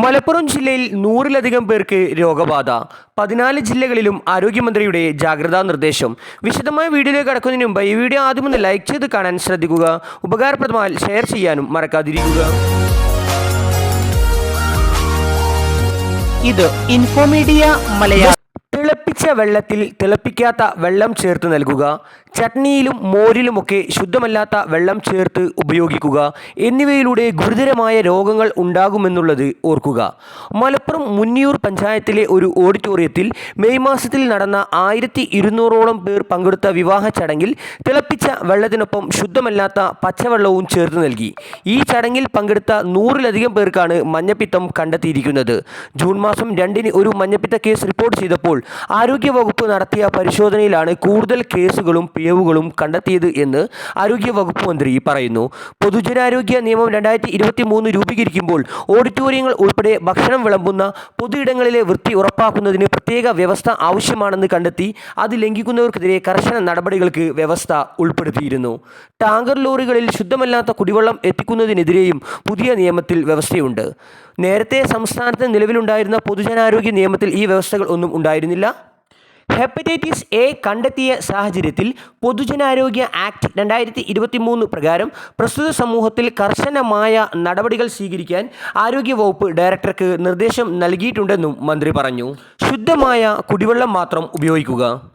മലപ്പുറം ജില്ലയിൽ നൂറിലധികം പേർക്ക് രോഗബാധ. പതിനാല് ജില്ലകളിലും ആരോഗ്യമന്ത്രിയുടെ ജാഗ്രതാ നിർദ്ദേശം. വിശദമായ വീഡിയോയിലേക്ക് കടക്കുന്നതിന് മുമ്പ് ഈ വീഡിയോ ആദ്യം ഒന്ന് ലൈക്ക് ചെയ്ത് കാണാൻ ശ്രദ്ധിക്കുക. ഉപകാരപ്രദമായി ഷെയർ ചെയ്യാനും മറക്കാതിരിക്കുക. ഇത് ഇൻഫോമീഡിയ മലയാളം തിളപ്പിച്ച വെള്ളത്തിൽ തിളപ്പിക്കാത്ത വെള്ളം ചേർത്ത് നൽകുക ചട്നിയിലും മോരിലുമൊക്കെ ശുദ്ധമല്ലാത്ത വെള്ളം ചേർത്ത് ഉപയോഗിക്കുക എന്നിവയിലൂടെ ഗുരുതരമായ രോഗങ്ങൾ ഉണ്ടാകുമെന്നുള്ളത് ഓർക്കുക. മലപ്പുറം മുന്നിയൂർ പഞ്ചായത്തിലെ ഒരു ഓഡിറ്റോറിയത്തിൽ മെയ് മാസത്തിൽ നടന്ന ആയിരത്തി ഇരുന്നൂറോളം പേർ പങ്കെടുത്ത വിവാഹ ചടങ്ങിൽ തിളപ്പിച്ച വെള്ളത്തിനൊപ്പം ശുദ്ധമല്ലാത്ത പച്ചവെള്ളവും ചേർത്ത് നൽകി. ഈ ചടങ്ങിൽ പങ്കെടുത്ത നൂറിലധികം പേർക്കാണ് മഞ്ഞപ്പിത്തം കണ്ടെത്തിയിരിക്കുന്നത്. ജൂൺ മാസം രണ്ടിന് ഒരു മഞ്ഞപ്പിത്ത കേസ് റിപ്പോർട്ട് ചെയ്തപ്പോൾ ആരോഗ്യവകുപ്പ് നടത്തിയ പരിശോധനയിലാണ് കൂടുതൽ കേസുകളും പിഴവുകളും കണ്ടെത്തിയത് എന്ന് ആരോഗ്യവകുപ്പ് മന്ത്രി പറയുന്നു. പൊതുജനാരോഗ്യ നിയമം രണ്ടായിരത്തി ഇരുപത്തി മൂന്ന് രൂപീകരിക്കുമ്പോൾ ഓഡിറ്റോറിയങ്ങൾ ഉൾപ്പെടെ ഭക്ഷണം വിളമ്പുന്ന പൊതുയിടങ്ങളിലെ വൃത്തി ഉറപ്പാക്കുന്നതിന് പ്രത്യേക വ്യവസ്ഥ ആവശ്യമാണെന്ന് കണ്ടെത്തി അത് ലംഘിക്കുന്നവർക്കെതിരെ കർശന നടപടികൾക്ക് വ്യവസ്ഥ ഉൾപ്പെടുത്തിയിരുന്നു. ടാങ്കർ ലോറികളിൽ ശുദ്ധമല്ലാത്ത കുടിവെള്ളം എത്തിക്കുന്നതിനെതിരെയും പുതിയ നിയമത്തിൽ വ്യവസ്ഥയുണ്ട്. നേരത്തെ സംസ്ഥാനത്ത് നിലവിലുണ്ടായിരുന്ന പൊതുജനാരോഗ്യ നിയമത്തിൽ ഈ വ്യവസ്ഥകൾ ഒന്നും ഉണ്ടായിരുന്നില്ല. ഹെപ്പറ്റൈറ്റിസ് എ കണ്ടെത്തിയ സാഹചര്യത്തിൽ പൊതുജനാരോഗ്യ ആക്ട് രണ്ടായിരത്തി ഇരുപത്തി മൂന്ന് പ്രകാരം പ്രസ്തുത സമൂഹത്തിൽ കർശനമായ നടപടികൾ സ്വീകരിക്കാൻ ആരോഗ്യവകുപ്പ് ഡയറക്ടർക്ക് നിർദ്ദേശം നൽകിയിട്ടുണ്ടെന്നും മന്ത്രി പറഞ്ഞു. ശുദ്ധമായ കുടിവെള്ളം മാത്രം ഉപയോഗിക്കുക.